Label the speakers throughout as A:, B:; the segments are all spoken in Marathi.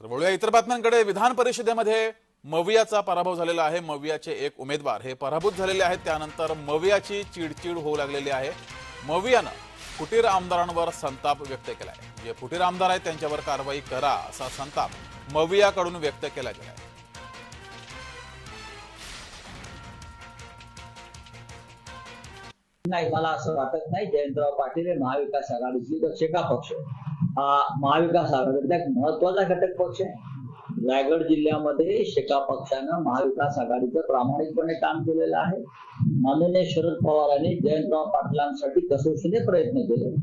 A: तर वळूया इतर बातम्यांकडे. विधान परिषदेमध्ये मवियाचा पराभव झालेला आहे. मवियाचे एक उमेदवार हे पराभूत झालेले आहेत. त्यानंतर मवियाची चिडचिड होऊ लागलेली आहे. मवियानं फुटीर आमदारांवर संताप व्यक्त केला आहे जे फुटीर आमदार आहेत त्यांच्यावर कारवाई करा असा संताप मवियाकडून व्यक्त केला गेला आहे
B: नाही मला असं वाटत नाही. जयंतराव पाटील हे महाविकास आघाडीची तर पक्ष. हा महाविकास आघाडीचा एक महत्त्वाचा घटक पक्ष आहे. रायगड जिल्ह्यामध्ये शेका पक्षानं महाविकास आघाडीचं प्रामाणिकपणे काम केलेलं आहे. माननीय शरद पवारांनी जयंतराव पाटलांसाठी कसोशीने प्रयत्न केले.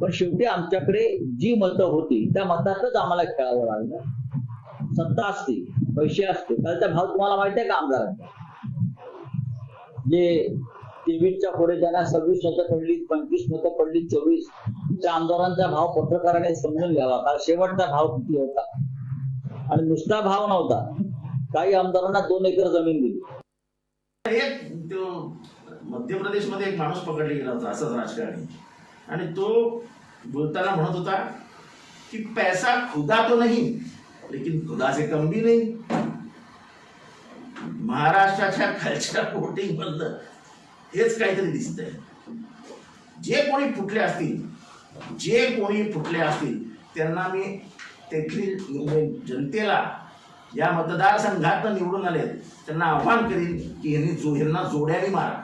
B: पण शेवटी आमच्याकडे जी मतं होती त्या मतातच आम्हाला खेळावं लागलं. सत्ता असते पैसे असते त्याचा भाव तुम्हाला माहिती आहे का आमदारांचा? जे तेवीसच्या पुढे त्यांना सव्वीस मतं पडली पंचवीस मतं पडली चोवीस त्या आमदारांचा भाव पत्रकाराने समजून घ्यावा. कारण शेवटचा भाव किती होता? आणि नुसता भाव नव्हता. काही आमदारांना दोन एकर जमीन दिली.
C: मध्य प्रदेशमध्ये एक माणूस पकडला गेला होता असाच राजकारणी. आणि तो बोलताना म्हणत होता की पैसा खुदा तो नाही लेकिन खुदा से कम भी नाही. महाराष्ट्राच्या खालच्या वोटिंगबद्दल हेच काहीतरी दिसतंय. जे कोणी फुटले असतील जे कोणी फुटले असतील त्यांना मी तेथील म्हणजे जनतेला या मतदारसंघात निवडून आले त्यांना आव्हान करीन की यांनी जो यांना जोड्याने मारा.